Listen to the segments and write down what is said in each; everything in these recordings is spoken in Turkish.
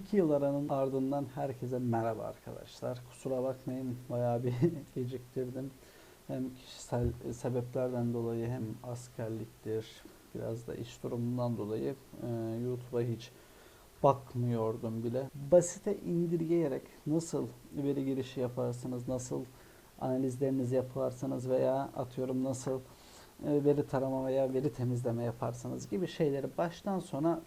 İki yıl aranın ardından herkese merhaba arkadaşlar. Kusura bakmayın bayağı bir geciktirdim. Hem kişisel sebeplerden dolayı hem askerliktir, biraz da iş durumundan dolayı e, YouTube'a hiç bakmıyordum bile. Basite indirgeyerek nasıl veri girişi yaparsınız, nasıl analizlerinizi yaparsanız veya atıyorum nasıl e, veri tarama veya veri temizleme yaparsanız gibi şeyleri baştan sona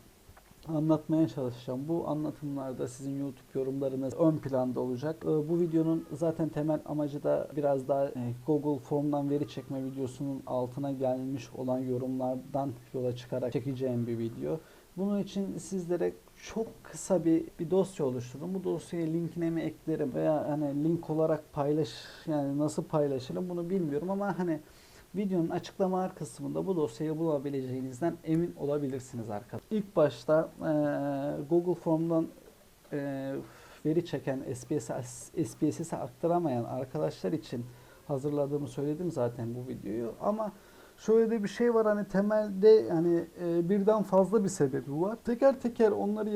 anlatmaya çalışacağım. Bu anlatımlarda sizin YouTube yorumlarınız ön planda olacak. Ee, Bu videonun zaten temel amacı da biraz daha e, Google Form'dan veri çekme videosunun altına gelmiş olan yorumlardan yola çıkarak çekeceğim bir video. Bunun için sizlere çok kısa bir, bir dosya oluştururum. Bu dosyaya linkine mi eklerim veya hani link olarak paylaş yani nasıl paylaşırım bunu bilmiyorum ama hani Videonun açıklamalar kısmında bu dosyayı bulabileceğinizden emin olabilirsiniz arkadaşlar. İlk başta eee, Google Form'dan eee, veri çeken SPSS, SPSS'e aktaramayan arkadaşlar için hazırladığımı söyledim zaten bu videoyu ama şöyle de bir şey var hani temelde hani e, birden fazla bir sebebi var. Teker teker onları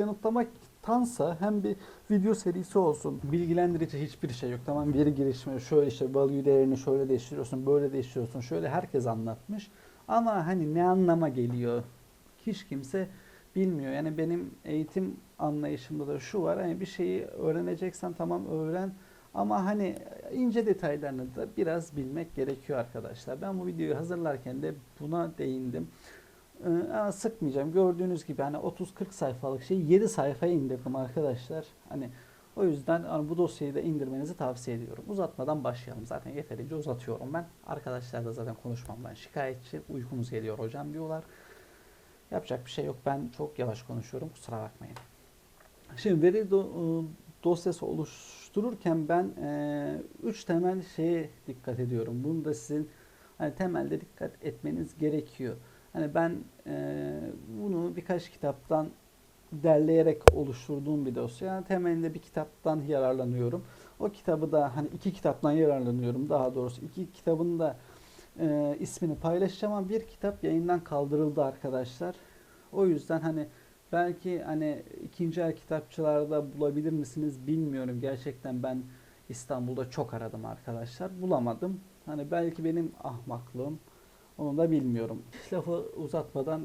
yanıtlamaktansa hem bir video serisi olsun. Bilgilendirici hiçbir şey yok. Tamam veri girişimi şöyle işte value değerini şöyle değiştiriyorsun, böyle değiştiriyorsun. Şöyle herkes anlatmış. Ama hani ne anlama geliyor? Hiç kimse bilmiyor. Yani benim eğitim anlayışımda da şu var. Hani bir şeyi öğreneceksen tamam öğren. Ama hani ince detaylarını da biraz bilmek gerekiyor arkadaşlar. Ben bu videoyu hazırlarken de buna değindim. Ee, ama sıkmayacağım. Gördüğünüz gibi hani 30-40 sayfalık şeyi 7 sayfaya indirdim arkadaşlar. Hani o yüzden hani bu dosyayı da indirmenizi tavsiye ediyorum. Uzatmadan başlayalım. Zaten yeterince uzatıyorum ben. Arkadaşlar da zaten konuşmamdan şikayetçi. Uykumuz geliyor hocam diyorlar. Yapacak bir şey yok. Ben çok yavaş konuşuyorum. Kusura bakmayın. Şimdi veri do- dosyası oluştururken ben 3 temel şeye dikkat ediyorum. Bunu da sizin hani temelde dikkat etmeniz gerekiyor. Hani ben e, bunu birkaç kitaptan derleyerek oluşturduğum bir dosya. Yani temelinde bir kitaptan yararlanıyorum. O kitabı da hani iki kitaptan yararlanıyorum. Daha doğrusu iki kitabın da e, ismini paylaşacağım ama bir kitap yayından kaldırıldı arkadaşlar. O yüzden hani belki hani ikinci el kitapçılarda bulabilir misiniz bilmiyorum. Gerçekten ben İstanbul'da çok aradım arkadaşlar. Bulamadım. Hani belki benim ahmaklığım. Onu da bilmiyorum. Lafı uzatmadan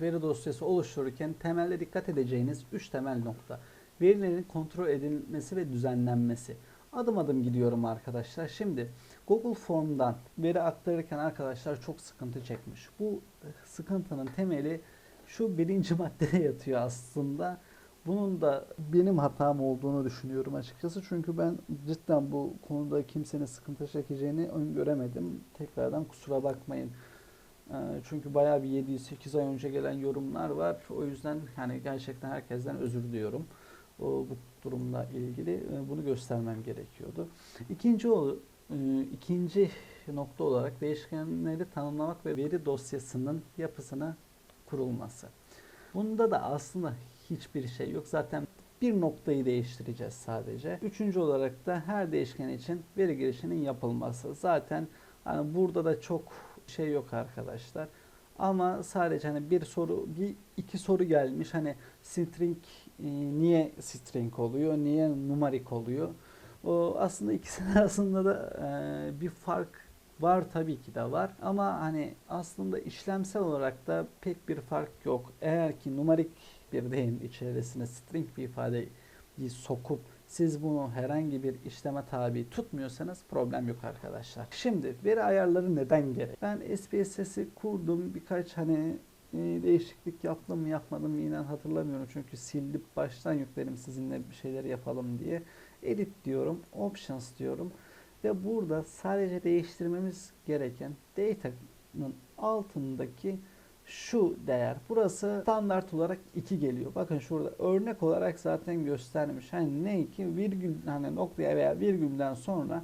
veri dosyası oluştururken temelde dikkat edeceğiniz 3 temel nokta. Verilerin kontrol edilmesi ve düzenlenmesi. Adım adım gidiyorum arkadaşlar. Şimdi Google Form'dan veri aktarırken arkadaşlar çok sıkıntı çekmiş. Bu sıkıntının temeli şu birinci maddede yatıyor aslında. Bunun da benim hatam olduğunu düşünüyorum açıkçası. Çünkü ben cidden bu konuda kimsenin sıkıntı çekeceğini öngöremedim. Tekrardan kusura bakmayın. Ee, Çünkü bayağı bir 7-8 ay önce gelen yorumlar var. O yüzden yani gerçekten herkesten özür diliyorum. O, bu durumla ilgili e, bunu göstermem gerekiyordu. İkinci e, ikinci nokta olarak değişkenleri tanımlamak ve veri dosyasının yapısına kurulması. Bunda da aslında hiçbir şey yok. Zaten bir noktayı değiştireceğiz sadece. Üçüncü olarak da her değişken için veri girişinin yapılması. Zaten hani burada da çok şey yok arkadaşlar. Ama sadece hani bir soru, bir iki soru gelmiş. Hani string e, niye string oluyor, niye numarik oluyor? O aslında ikisinin arasında da e, bir fark var tabii ki de var. Ama hani aslında işlemsel olarak da pek bir fark yok. Eğer ki numarik bir değerin içerisine string bir ifadeyi sokup siz bunu herhangi bir işleme tabi tutmuyorsanız problem yok arkadaşlar. Şimdi veri ayarları neden gerek? Ben SPSS'i kurdum. Birkaç hani e, değişiklik yaptım mı yapmadım mı inan hatırlamıyorum. Çünkü silip baştan yükledim sizinle bir şeyler yapalım diye. Edit diyorum. Options diyorum. Ve burada sadece değiştirmemiz gereken data'nın altındaki şu değer. Burası standart olarak 2 geliyor. Bakın şurada örnek olarak zaten göstermiş. Hani ne ki virgül hani noktaya veya virgülden sonra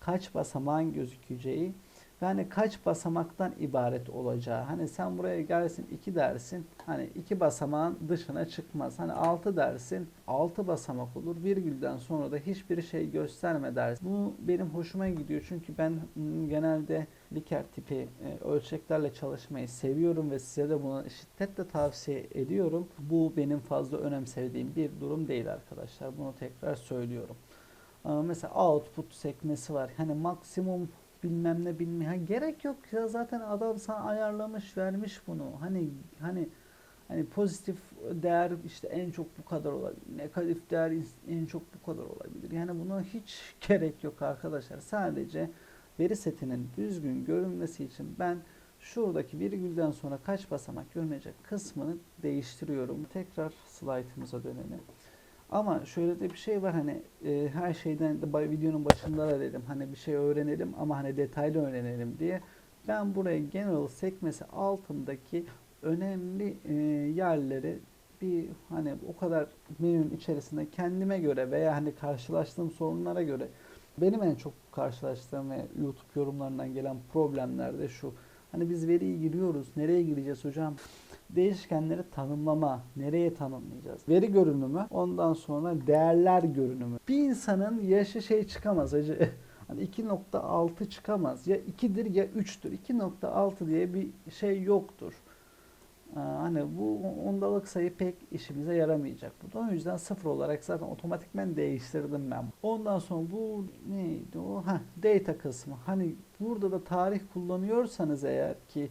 kaç basamağın gözükeceği yani kaç basamaktan ibaret olacağı. Hani sen buraya gelsin 2 dersin. Hani iki basamağın dışına çıkmaz. Hani 6 dersin 6 basamak olur. Virgülden sonra da hiçbir şey gösterme dersin. Bu benim hoşuma gidiyor. Çünkü ben genelde Likert tipi e, ölçeklerle çalışmayı seviyorum ve size de bunu şiddetle tavsiye ediyorum. Bu benim fazla önemsediğim bir durum değil arkadaşlar. Bunu tekrar söylüyorum. Mesela output sekmesi var. Hani maksimum bilmem ne bilmem. Ha gerek yok ya zaten adam sana ayarlamış vermiş bunu. Hani hani hani pozitif değer işte en çok bu kadar olabilir negatif değer en çok bu kadar olabilir. Yani buna hiç gerek yok arkadaşlar. Sadece veri setinin düzgün görünmesi için ben şuradaki virgülden sonra kaç basamak görünecek kısmını değiştiriyorum. Tekrar slaytımıza dönelim ama şöyle de bir şey var hani e, her şeyden de videonun başında da dedim hani bir şey öğrenelim ama hani detaylı öğrenelim diye. Ben buraya general sekmesi altındaki önemli e, yerleri bir hani o kadar menünün içerisinde kendime göre veya hani karşılaştığım sorunlara göre benim en çok karşılaştığım ve YouTube yorumlarından gelen problemler de şu. Hani biz veriyi giriyoruz. Nereye gireceğiz hocam? değişkenleri tanımlama. Nereye tanımlayacağız? Veri görünümü, ondan sonra değerler görünümü. Bir insanın yaşı şey çıkamaz acı. Hani 2.6 çıkamaz. Ya 2'dir ya 3'tür. 2.6 diye bir şey yoktur. Ee, Hani bu ondalık sayı pek işimize yaramayacak burada. O yüzden sıfır olarak zaten otomatikmen değiştirdim ben. Ondan sonra bu neydi o? Ha, data kısmı. Hani burada da tarih kullanıyorsanız eğer ki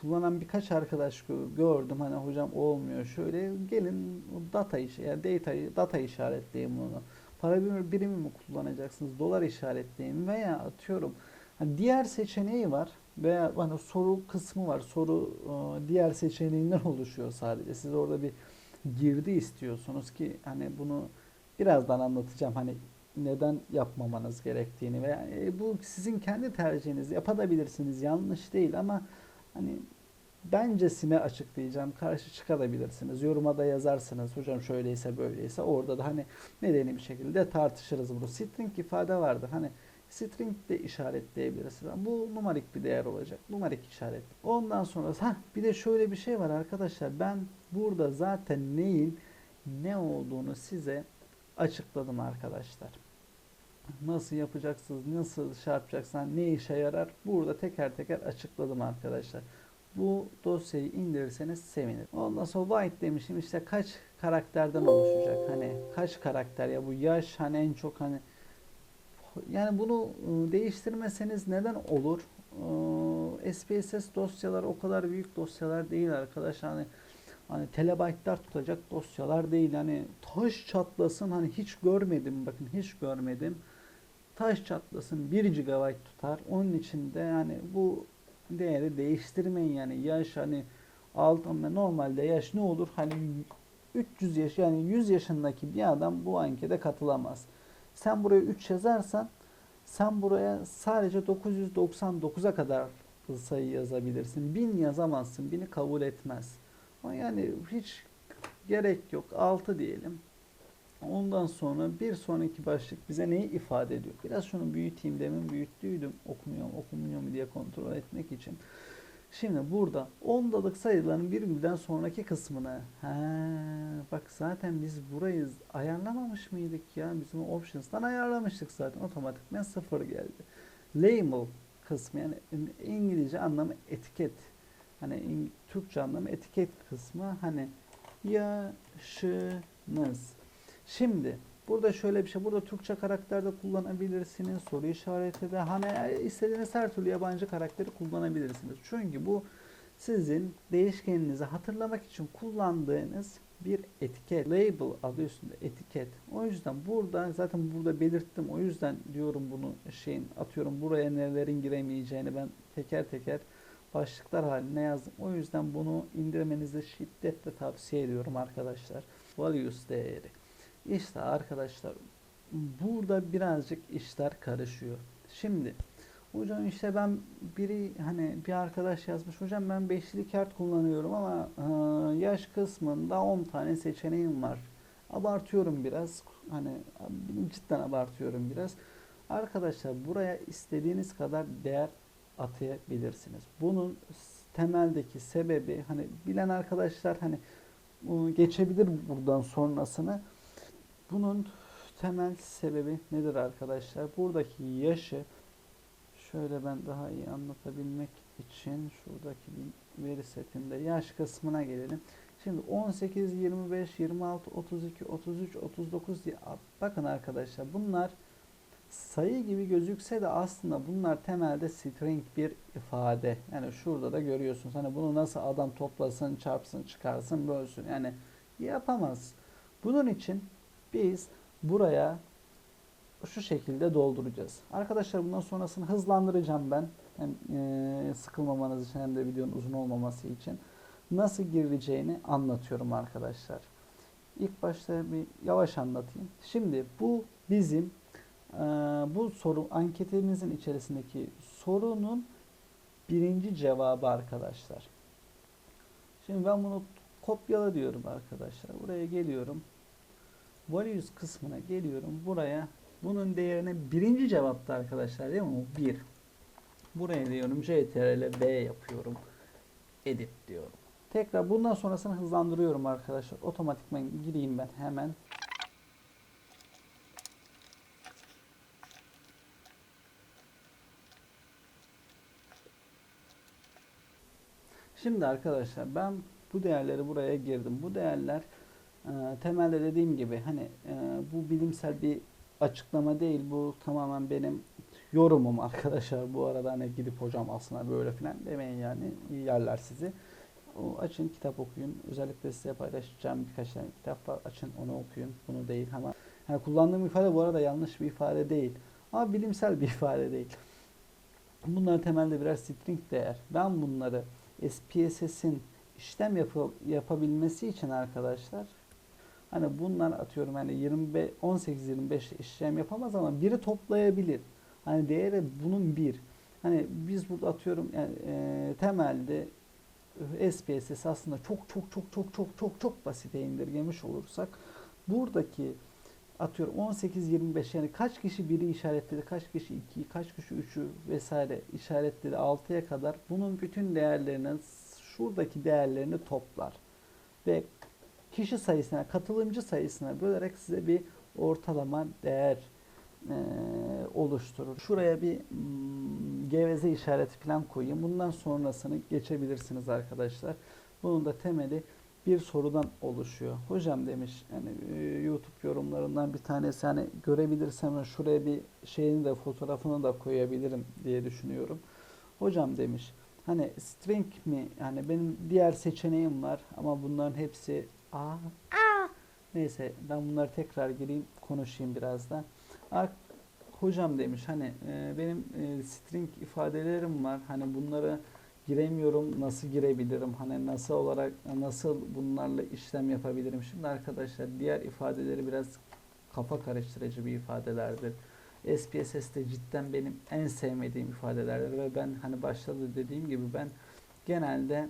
kullanan birkaç arkadaş gö- gördüm. Hani hocam olmuyor. Şöyle gelin data işi, yani data, data işaretleyin bunu. Para birimi mi kullanacaksınız? Dolar işaretleyin veya atıyorum. Hani diğer seçeneği var veya hani soru kısmı var. Soru e, diğer seçeneğinden oluşuyor sadece. Siz orada bir girdi istiyorsunuz ki hani bunu birazdan anlatacağım. Hani neden yapmamanız gerektiğini veya e, bu sizin kendi tercihiniz. Yapabilirsiniz. Yanlış değil ama Hani bencesine açıklayacağım. Karşı çıkabilirsiniz. Yoruma da yazarsınız. Hocam şöyleyse böyleyse. Orada da hani medeni bir şekilde tartışırız bunu. String ifade vardır. Hani string de işaretleyebilirsiniz. Bu numarik bir değer olacak. Numarik işaret. Ondan sonra ha bir de şöyle bir şey var arkadaşlar. Ben burada zaten neyin ne olduğunu size açıkladım arkadaşlar. Nasıl yapacaksınız, nasıl şey yapacaksınız, ne işe yarar burada teker teker açıkladım arkadaşlar. Bu dosyayı indirirseniz sevinirim. Ondan sonra white demişim işte kaç karakterden oluşacak. Hani kaç karakter ya bu yaş hani en çok hani yani bunu ıı, değiştirmeseniz neden olur? SPSS dosyalar o kadar büyük dosyalar değil arkadaşlar. Hani hani terabaytlar tutacak dosyalar değil. Hani taş çatlasın hani hiç görmedim bakın hiç görmedim taş çatlasın 1 GB tutar. Onun için de yani bu değeri değiştirmeyin yani yaş hani altında normalde yaş ne olur hani 300 yaş yani 100 yaşındaki bir adam bu ankete katılamaz. Sen buraya 3 yazarsan sen buraya sadece 999'a kadar sayı yazabilirsin. 1000 yazamazsın. 1000'i kabul etmez. Ama yani hiç gerek yok. 6 diyelim. Ondan sonra bir sonraki başlık bize neyi ifade ediyor? Biraz şunu büyüteyim demin büyüttüydüm. Okunuyor mu okumuyor mu diye kontrol etmek için. Şimdi burada ondalık sayıların virgülden sonraki kısmını he, bak zaten biz burayı ayarlamamış mıydık ya? Bizim options'tan ayarlamıştık zaten. Otomatikmen sıfır geldi. Label kısmı yani İngilizce anlamı etiket. Hani Türkçe anlamı etiket kısmı hani yaşınız Şimdi burada şöyle bir şey. Burada Türkçe karakterde kullanabilirsiniz. Soru işareti de hani istediğiniz her türlü yabancı karakteri kullanabilirsiniz. Çünkü bu sizin değişkeninizi hatırlamak için kullandığınız bir etiket. Label adı üstünde etiket. O yüzden burada zaten burada belirttim. O yüzden diyorum bunu şeyin atıyorum buraya nelerin giremeyeceğini ben teker teker başlıklar haline yazdım. O yüzden bunu indirmenizi şiddetle tavsiye ediyorum arkadaşlar. Values değeri. İşte arkadaşlar burada birazcık işler karışıyor. Şimdi hocam işte ben biri hani bir arkadaş yazmış hocam ben beşli kart kullanıyorum ama e, yaş kısmında 10 tane seçeneğim var. Abartıyorum biraz. Hani cidden abartıyorum biraz. Arkadaşlar buraya istediğiniz kadar değer atayabilirsiniz. Bunun temeldeki sebebi hani bilen arkadaşlar hani geçebilir buradan sonrasını. Bunun temel sebebi nedir arkadaşlar? Buradaki yaşı şöyle ben daha iyi anlatabilmek için şuradaki veri setinde yaş kısmına gelelim. Şimdi 18, 25, 26, 32, 33, 39 diye bakın arkadaşlar bunlar sayı gibi gözükse de aslında bunlar temelde string bir ifade. Yani şurada da görüyorsunuz. Hani bunu nasıl adam toplasın, çarpsın, çıkarsın, bölsün. Yani yapamaz. Bunun için biz buraya şu şekilde dolduracağız. Arkadaşlar bundan sonrasını hızlandıracağım ben. Hem eee, sıkılmamanız için hem de videonun uzun olmaması için. Nasıl girileceğini anlatıyorum arkadaşlar. İlk başta bir yavaş anlatayım. Şimdi bu bizim eee, bu soru anketimizin içerisindeki sorunun birinci cevabı arkadaşlar. Şimdi ben bunu kopyala diyorum arkadaşlar. Buraya geliyorum. Values kısmına geliyorum. Buraya bunun değerine birinci cevapta arkadaşlar değil mi? 1. Buraya diyorum CTRL B yapıyorum. Edit diyorum. Tekrar bundan sonrasını hızlandırıyorum arkadaşlar. Otomatikman gireyim ben hemen. Şimdi arkadaşlar ben bu değerleri buraya girdim. Bu değerler temelde dediğim gibi hani e, bu bilimsel bir açıklama değil. Bu tamamen benim yorumum arkadaşlar. Bu arada hani gidip hocam aslında böyle filan demeyin yani yerler sizi. O açın kitap okuyun. Özellikle size paylaşacağım birkaç tane kitap var. Açın onu okuyun. Bunu değil hemen. Yani kullandığım ifade bu arada yanlış bir ifade değil. Ama bilimsel bir ifade değil. Bunlar temelde birer string değer. Ben bunları SPSS'in işlem yapı, yapabilmesi için arkadaşlar hani bunlar atıyorum hani 25 18 25 işlem yapamaz ama biri toplayabilir. Hani değeri bunun bir. Hani biz burada atıyorum yani e, temelde SPSS aslında çok çok çok çok çok çok çok basite indirgemiş olursak buradaki atıyorum 18-25 yani kaç kişi biri işaretledi, kaç kişi 2'yi, kaç kişi 3'ü vesaire işaretledi 6'ya kadar bunun bütün değerlerini şuradaki değerlerini toplar. Ve kişi sayısına, katılımcı sayısına bölerek size bir ortalama değer e, oluşturur. Şuraya bir mm, geveze işareti falan koyayım. Bundan sonrasını geçebilirsiniz arkadaşlar. Bunun da temeli bir sorudan oluşuyor. Hocam demiş yani YouTube yorumlarından bir tanesi hani görebilirsem şuraya bir şeyini de fotoğrafını da koyabilirim diye düşünüyorum. Hocam demiş hani string mi yani benim diğer seçeneğim var ama bunların hepsi a neyse ben bunları tekrar gireyim konuşayım birazdan. Aa, hocam demiş hani e, benim e, string ifadelerim var. Hani bunları giremiyorum nasıl girebilirim? Hani nasıl olarak nasıl bunlarla işlem yapabilirim? Şimdi arkadaşlar diğer ifadeleri biraz kafa karıştırıcı bir ifadelerdir. SPSS'de cidden benim en sevmediğim ifadelerdir ve ben hani başta da dediğim gibi ben genelde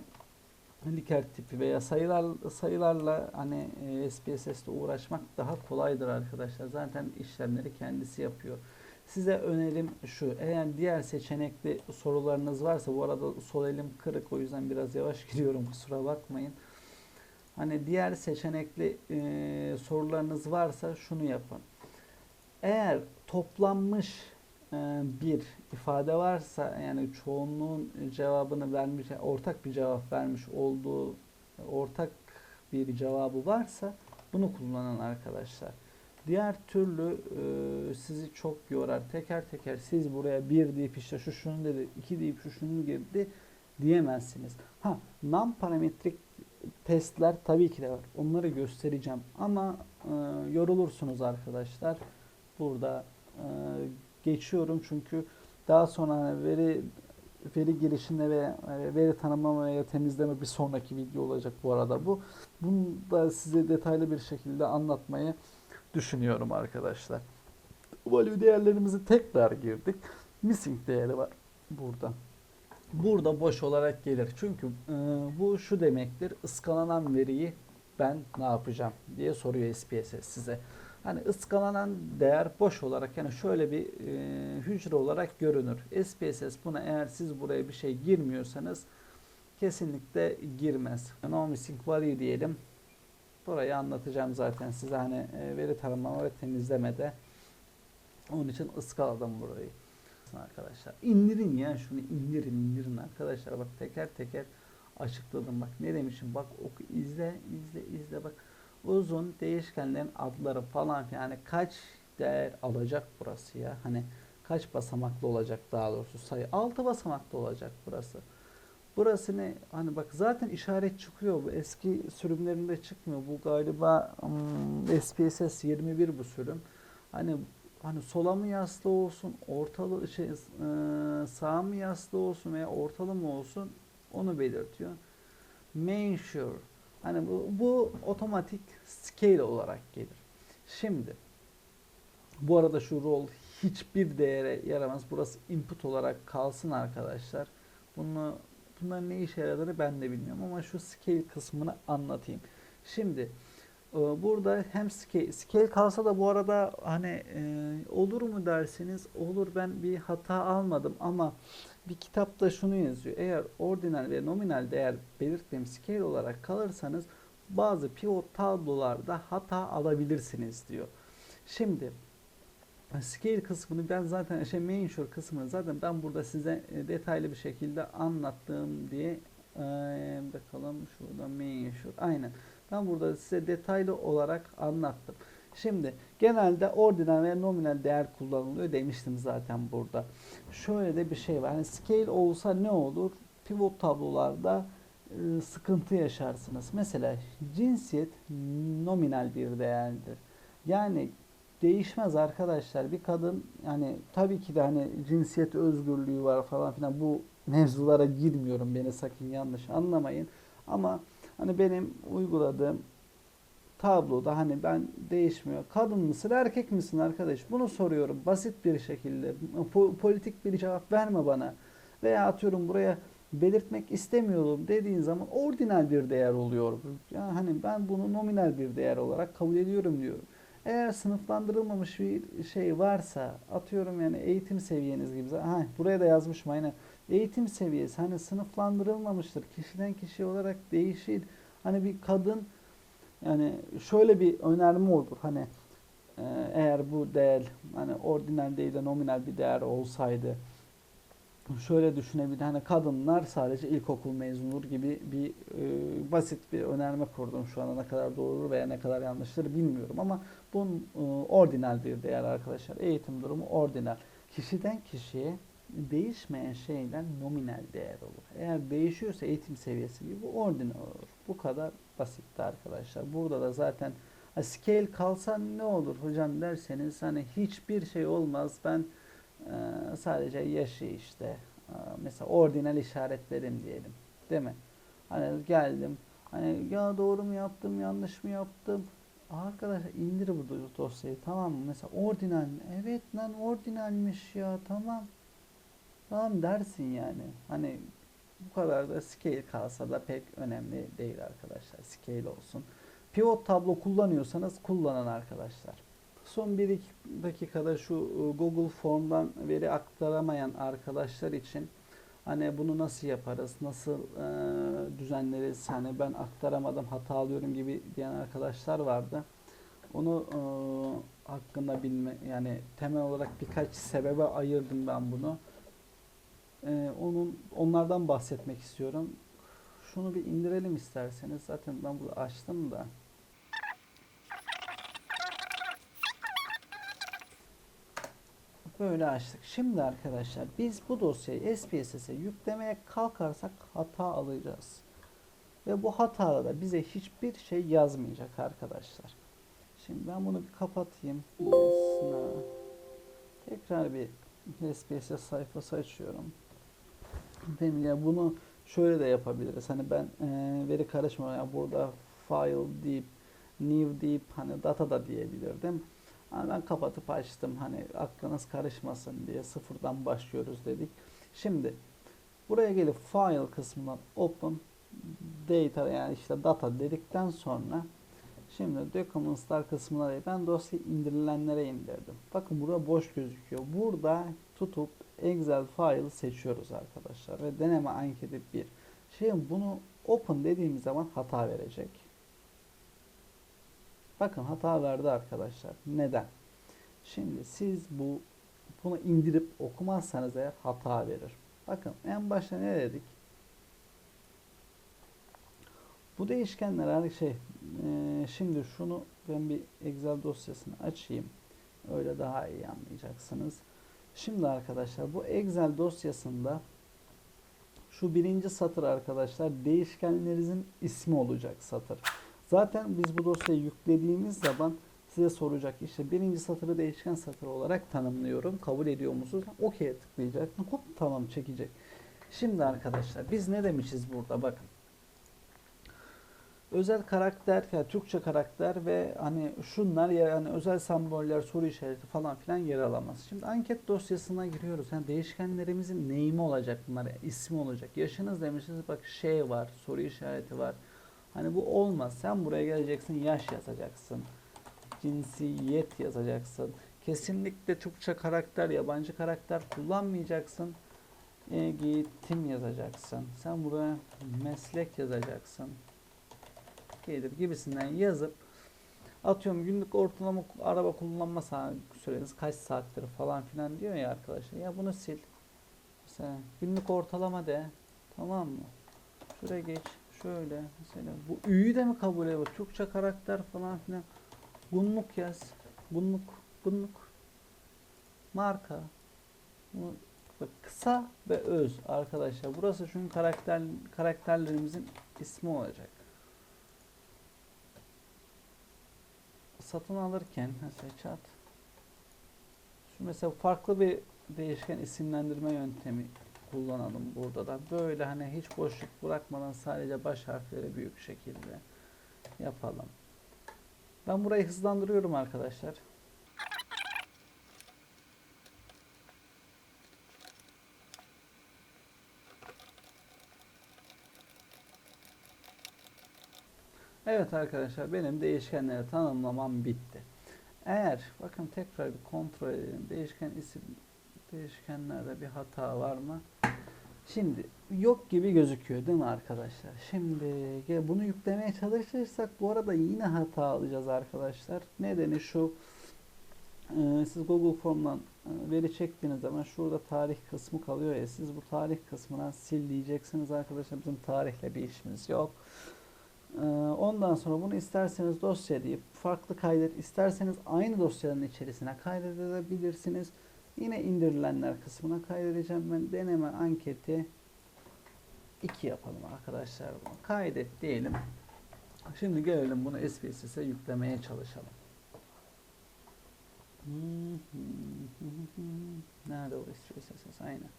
Likert tipi veya sayılar sayılarla hani e, SPSS'de uğraşmak daha kolaydır arkadaşlar. Zaten işlemleri kendisi yapıyor. Size önerim şu. Eğer diğer seçenekli sorularınız varsa bu arada sol elim kırık o yüzden biraz yavaş gidiyorum kusura bakmayın. Hani diğer seçenekli e, sorularınız varsa şunu yapın. Eğer toplanmış bir ifade varsa yani çoğunluğun cevabını vermiş, ortak bir cevap vermiş olduğu ortak bir cevabı varsa bunu kullanın arkadaşlar. Diğer türlü e, sizi çok yorar. Teker teker siz buraya bir deyip işte şu şunu dedi, iki deyip şu şunu girdi diyemezsiniz. Ha, non parametrik testler tabii ki de var. Onları göstereceğim. Ama e, yorulursunuz arkadaşlar. Burada e, geçiyorum çünkü daha sonra hani veri veri girişinde ve e, veri tanımlama veya temizleme bir sonraki video olacak bu arada bu. Bunu da size detaylı bir şekilde anlatmayı düşünüyorum arkadaşlar. Value değerlerimizi tekrar girdik. Missing değeri var burada. Burada boş olarak gelir. Çünkü e, bu şu demektir. Iskalanan veriyi ben ne yapacağım diye soruyor SPSS size. Hani ıskalanan değer boş olarak yani şöyle bir e, hücre olarak görünür. SPSS buna eğer siz buraya bir şey girmiyorsanız kesinlikle girmez. No missing value diyelim. Burayı anlatacağım zaten size hani e, veri tanımlama ve temizlemede. Onun için ıskaladım burayı arkadaşlar. İndirin ya şunu indirin indirin arkadaşlar. Bak teker teker açıkladım. Bak ne demişim bak oku izle izle izle bak. Uzun değişkenlerin adları falan yani kaç değer alacak burası ya. Hani kaç basamaklı olacak daha doğrusu sayı. 6 basamaklı olacak burası. Burası ne? Hani bak zaten işaret çıkıyor. Bu eski sürümlerinde çıkmıyor. Bu galiba um, SPSS 21 bu sürüm. Hani hani sola mı yaslı olsun, ortalı şey e, sağa mı yaslı olsun veya ortalı mı olsun onu belirtiyor. Main sure. Hani bu, bu otomatik scale olarak gelir. Şimdi bu arada şu rol hiçbir değere yaramaz. Burası input olarak kalsın arkadaşlar. Bunu bunların ne işe yaradığını ben de bilmiyorum ama şu scale kısmını anlatayım. Şimdi e, burada hem scale, scale kalsa da bu arada hani e, olur mu derseniz olur ben bir hata almadım ama bir kitapta şunu yazıyor. Eğer ordinal ve nominal değer belirttiğim scale olarak kalırsanız bazı pivot tablolarda hata alabilirsiniz diyor. Şimdi scale kısmını ben zaten şey main sure kısmını zaten ben burada size e, detaylı bir şekilde anlattığım diye e, bakalım şurada main sure aynen ben burada size detaylı olarak anlattım. Şimdi genelde ordinal ve nominal değer kullanılıyor demiştim zaten burada. Şöyle de bir şey var. Hani scale olsa ne olur? Pivot tablolarda e, sıkıntı yaşarsınız. Mesela cinsiyet nominal bir değerdir. Yani değişmez arkadaşlar. Bir kadın yani tabii ki de hani cinsiyet özgürlüğü var falan filan bu mevzulara girmiyorum. Beni sakın yanlış anlamayın. Ama hani benim uyguladığım tabloda hani ben değişmiyor. Kadın mısın erkek misin arkadaş? Bunu soruyorum basit bir şekilde. Po politik bir cevap verme bana. Veya atıyorum buraya belirtmek istemiyorum dediğin zaman ordinal bir değer oluyor. Yani hani ben bunu nominal bir değer olarak kabul ediyorum diyorum. Eğer sınıflandırılmamış bir şey varsa atıyorum yani eğitim seviyeniz gibi. Ha, buraya da yazmışım aynen. Eğitim seviyesi hani sınıflandırılmamıştır. Kişiden kişi olarak değişir. Hani bir kadın yani şöyle bir önerme olur. Hani e, eğer bu değer hani ordinal değil de nominal bir değer olsaydı şöyle düşünebilir. Hani kadınlar sadece ilkokul mezunur gibi bir e, basit bir önerme kurdum. Şu anda ne kadar doğru veya ne kadar yanlıştır bilmiyorum ama bunun e, ordinal bir değer arkadaşlar. Eğitim durumu ordinal. Kişiden kişiye değişmeyen şeyler nominal değer olur. Eğer değişiyorsa eğitim seviyesi gibi ordinal olur. Bu kadar basitti arkadaşlar. Burada da zaten scale kalsa ne olur hocam derseniz hani hiçbir şey olmaz. Ben e, sadece yaşı işte e, mesela ordinal işaretledim diyelim. Değil mi? Hani geldim. Hani ya doğru mu yaptım, yanlış mı yaptım? Arkadaşlar indir bu dosyayı tamam mı? Mesela ordinal mi? Evet lan ordinalmiş ya tamam. Tamam dersin yani. Hani bu kadar da scale kalsa da pek önemli değil arkadaşlar. Scale olsun. Pivot tablo kullanıyorsanız kullanın arkadaşlar. Son 1-2 dakikada şu e, Google Form'dan veri aktaramayan arkadaşlar için hani bunu nasıl yaparız, nasıl e, düzenleriz, hani ben aktaramadım, hata alıyorum gibi diyen arkadaşlar vardı. Onu e, hakkında bilme yani temel olarak birkaç sebebe ayırdım ben bunu. E, onun onlardan bahsetmek istiyorum. Şunu bir indirelim isterseniz. Zaten ben bunu açtım da. Böyle açtık. Şimdi arkadaşlar biz bu dosyayı SPSS'e yüklemeye kalkarsak hata alacağız. Ve bu hatada da bize hiçbir şey yazmayacak arkadaşlar. Şimdi ben bunu bir kapatayım. Tekrar bir SPSS sayfası açıyorum. Değil ya bunu şöyle de yapabiliriz. Hani ben e, veri karışmıyor. Yani burada file deyip new deyip hani data da diyebilirdim. Hani ben kapatıp açtım. Hani aklınız karışmasın diye sıfırdan başlıyoruz dedik. Şimdi buraya gelip file kısmından open data yani işte data dedikten sonra Şimdi Documents'lar kısmına değil. Ben dosyayı indirilenlere indirdim. Bakın burada boş gözüküyor. Burada tutup Excel file seçiyoruz arkadaşlar. Ve deneme anketi 1. Şimdi bunu open dediğimiz zaman hata verecek. Bakın hata verdi arkadaşlar. Neden? Şimdi siz bu bunu indirip okumazsanız eğer hata verir. Bakın en başta ne dedik? Bu değişkenler her şey e, şimdi şunu ben bir Excel dosyasını açayım. Öyle daha iyi anlayacaksınız. Şimdi arkadaşlar bu Excel dosyasında şu birinci satır arkadaşlar değişkenlerinizin ismi olacak satır. Zaten biz bu dosyayı yüklediğimiz zaman size soracak işte birinci satırı değişken satır olarak tanımlıyorum. Kabul ediyor musunuz? OK'ye tıklayacak. Hop tamam çekecek. Şimdi arkadaşlar biz ne demişiz burada bakın. Özel karakter, yani Türkçe karakter ve hani şunlar yani özel semboller, soru işareti falan filan yer alamaz. Şimdi anket dosyasına giriyoruz. Yani değişkenlerimizin neyimi olacak bunlar? ismi olacak. Yaşınız demişsiniz bak şey var, soru işareti var. Hani bu olmaz. Sen buraya geleceksin, yaş yazacaksın. Cinsiyet yazacaksın. Kesinlikle Türkçe karakter, yabancı karakter kullanmayacaksın. Eğitim yazacaksın. Sen buraya meslek yazacaksın gelir gibisinden yazıp atıyorum günlük ortalama araba kullanma süreniz kaç saattir falan filan diyor ya arkadaşlar. Ya bunu sil. Mesela günlük ortalama de. Tamam mı? Şuraya geç. Şöyle mesela bu üyü de mi kabul ediyor? Türkçe karakter falan filan. Günlük yaz. Günlük. Günlük. Marka. Bu kısa ve öz arkadaşlar. Burası çünkü karakter karakterlerimizin ismi olacak. Satın alırken mesela chat şu mesela farklı bir değişken isimlendirme yöntemi kullanalım burada da. Böyle hani hiç boşluk bırakmadan sadece baş harfleri büyük şekilde yapalım. Ben burayı hızlandırıyorum arkadaşlar. Evet arkadaşlar benim değişkenleri tanımlamam bitti. Eğer bakın tekrar bir kontrol edelim. Değişken isim değişkenlerde bir hata var mı? Şimdi yok gibi gözüküyor değil mi arkadaşlar? Şimdi bunu yüklemeye çalışırsak bu arada yine hata alacağız arkadaşlar. Nedeni şu e, siz Google Form'dan e, veri çektiğiniz zaman şurada tarih kısmı kalıyor ya siz bu tarih kısmından sil diyeceksiniz arkadaşlar. Bizim tarihle bir işimiz yok. Ee, ondan sonra bunu isterseniz dosya deyip farklı kaydet, isterseniz aynı dosyanın içerisine kaydedebilirsiniz. Yine indirilenler kısmına kaydedeceğim. Ben deneme anketi 2 yapalım arkadaşlar. Bunu kaydet diyelim. Şimdi gelelim bunu SPSS'e yüklemeye çalışalım. Nerede o SPSS? Aynen.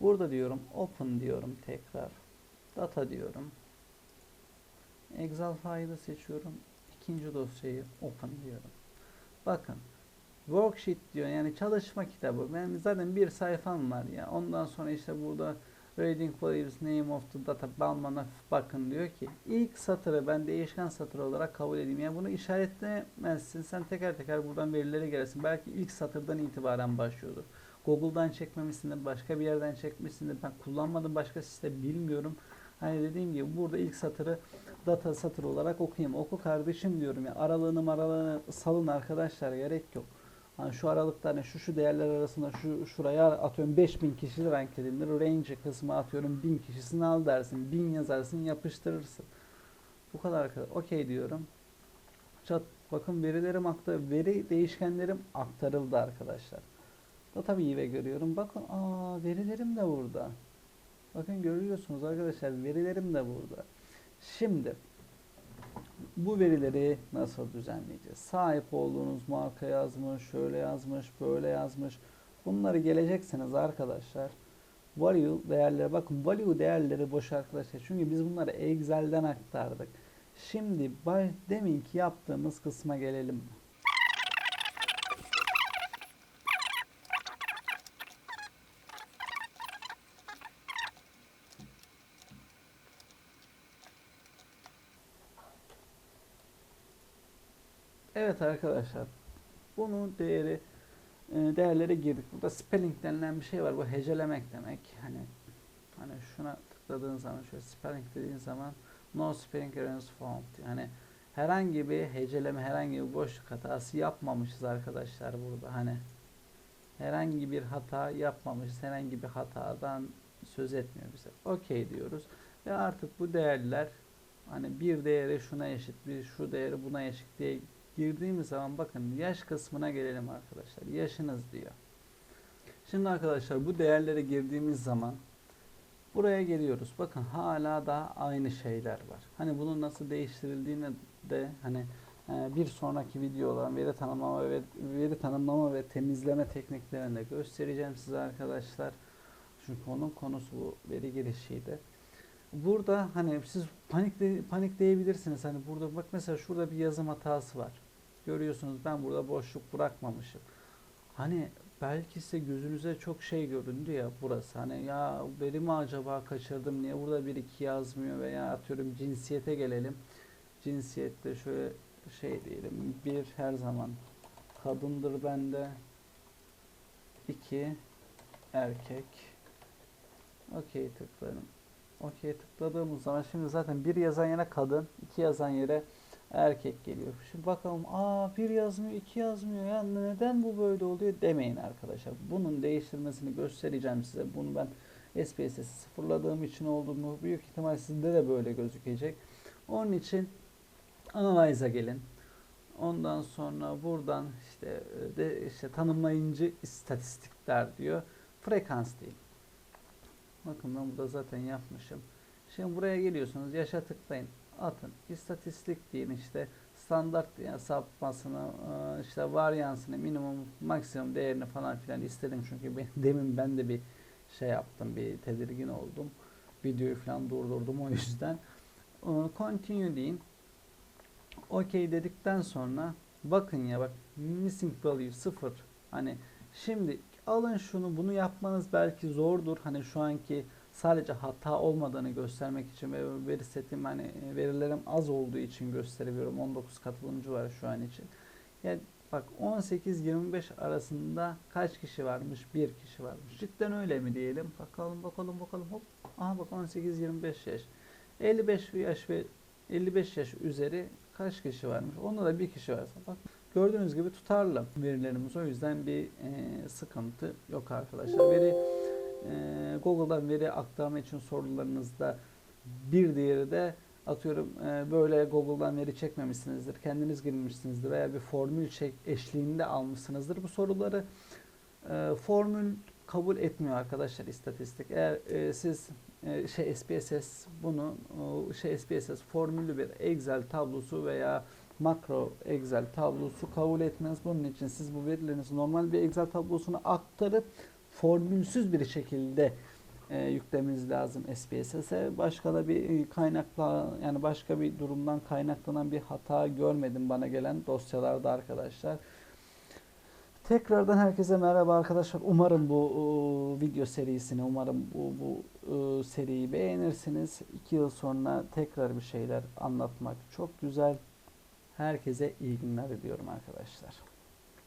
Burada diyorum open diyorum tekrar. Data diyorum. Excel file'ı seçiyorum. İkinci dosyayı open diyorum. Bakın worksheet diyor yani çalışma kitabı. Ben zaten bir sayfam var ya. Ondan sonra işte burada reading values name of the data balmana bakın diyor ki ilk satırı ben değişken satır olarak kabul edeyim. Yani bunu işaretlemezsin. Sen teker teker buradan verileri gelirsin. Belki ilk satırdan itibaren başlıyordur. Google'dan çekmemişsindir, başka bir yerden çekmişsindir. Ben kullanmadım başka sistem bilmiyorum. Hani dediğim gibi burada ilk satırı data satır olarak okuyayım. Oku kardeşim diyorum ya. Aralığını aralığını salın arkadaşlar gerek yok. Hani şu aralıkta hani şu şu değerler arasında şu şuraya atıyorum 5000 kişi rank edilir. Range kısmı atıyorum 1000 kişisini al dersin. 1000 yazarsın yapıştırırsın. Bu kadar kadar. Okey diyorum. Çat bakın verilerim aktar veri değişkenlerim aktarıldı arkadaşlar. Da tabii iyi ve görüyorum. Bakın aa verilerim de burada. Bakın görüyorsunuz arkadaşlar verilerim de burada. Şimdi bu verileri nasıl düzenleyeceğiz? Sahip olduğunuz marka yazmış, şöyle yazmış, böyle yazmış. Bunları geleceksiniz arkadaşlar. Value değerleri bakın value değerleri boş arkadaşlar. Çünkü biz bunları Excel'den aktardık. Şimdi deminki yaptığımız kısma gelelim. Evet arkadaşlar. Bunun değeri e, değerlere girdik. Burada spelling denilen bir şey var. Bu hecelemek demek. Hani hani şuna tıkladığın zaman şöyle spelling dediğin zaman no spelling errors found. Yani herhangi bir heceleme, herhangi bir boşluk hatası yapmamışız arkadaşlar burada. Hani herhangi bir hata yapmamışız. Herhangi bir hatadan söz etmiyor bize. Okey diyoruz. Ve artık bu değerler hani bir değeri şuna eşit, bir şu değeri buna eşit diye girdiğimiz zaman bakın yaş kısmına gelelim arkadaşlar. Yaşınız diyor. Şimdi arkadaşlar bu değerlere girdiğimiz zaman buraya geliyoruz. Bakın hala da aynı şeyler var. Hani bunun nasıl değiştirildiğini de hani e, bir sonraki videoların veri tanımlama ve veri tanımlama ve temizleme tekniklerinde göstereceğim size arkadaşlar. Çünkü onun konusu bu veri girişiydi. Burada hani siz panikle, panikleyebilirsiniz. Hani burada bak mesela şurada bir yazım hatası var. Görüyorsunuz ben burada boşluk bırakmamışım. Hani belki size gözünüze çok şey göründü ya burası. Hani ya veri mi acaba kaçırdım niye burada bir iki yazmıyor veya atıyorum cinsiyete gelelim. Cinsiyette şöyle şey diyelim bir her zaman kadındır bende. iki erkek. Okey tıkladım. Okey tıkladığımız zaman şimdi zaten bir yazan yere kadın, iki yazan yere erkek geliyor. Şimdi bakalım aa bir yazmıyor, iki yazmıyor ya neden bu böyle oluyor demeyin arkadaşlar. Bunun değiştirmesini göstereceğim size. Bunu ben SPSS'i sıfırladığım için olduğunu büyük ihtimal sizde de böyle gözükecek. Onun için Analyze'a gelin. Ondan sonra buradan işte de işte tanımlayıcı istatistikler diyor. Frekans değil. Bakın ben burada zaten yapmışım. Şimdi buraya geliyorsunuz. Yaşa tıklayın. Atın. İstatistik deyin işte standart sapmasını e, işte varyansını minimum maksimum değerini falan filan istedim. Çünkü ben, demin ben de bir şey yaptım bir tedirgin oldum. Videoyu falan durdurdum o yüzden. E, continue deyin OK dedikten sonra bakın ya bak missing value 0 hani şimdi alın şunu bunu yapmanız belki zordur. Hani şu anki sadece hata olmadığını göstermek için ve veri setim hani verilerim az olduğu için gösteriyorum. 19 katılımcı var şu an için. Yani bak 18-25 arasında kaç kişi varmış? Bir kişi varmış. Cidden öyle mi diyelim? Bakalım bakalım bakalım. Hop. Aha bak 18-25 yaş. 55 yaş ve 55 yaş üzeri kaç kişi varmış? Onda da bir kişi varsa bak Gördüğünüz gibi tutarlı verilerimiz. O yüzden bir e, sıkıntı yok arkadaşlar. Veri e, Google'dan veri aktarma için sorularınızda bir diğeri de atıyorum e, böyle Google'dan veri çekmemişsinizdir. Kendiniz girmişsinizdir veya bir formül çek eşliğinde almışsınızdır. Bu soruları e, formül kabul etmiyor arkadaşlar istatistik. Eğer e, siz e, şey SPSS bunu şey SPSS formüllü bir Excel tablosu veya makro Excel tablosu kabul etmez. Bunun için siz bu verilerinizi normal bir Excel tablosuna aktarıp formülsüz bir şekilde e, yüklemeniz lazım SPSS'e. Başka da bir e, kaynakla yani başka bir durumdan kaynaklanan bir hata görmedim bana gelen dosyalarda arkadaşlar. Tekrardan herkese merhaba arkadaşlar. Umarım bu e, video serisini, umarım bu, bu e, seriyi beğenirsiniz. İki yıl sonra tekrar bir şeyler anlatmak çok güzel. Herkese iyi günler diliyorum arkadaşlar.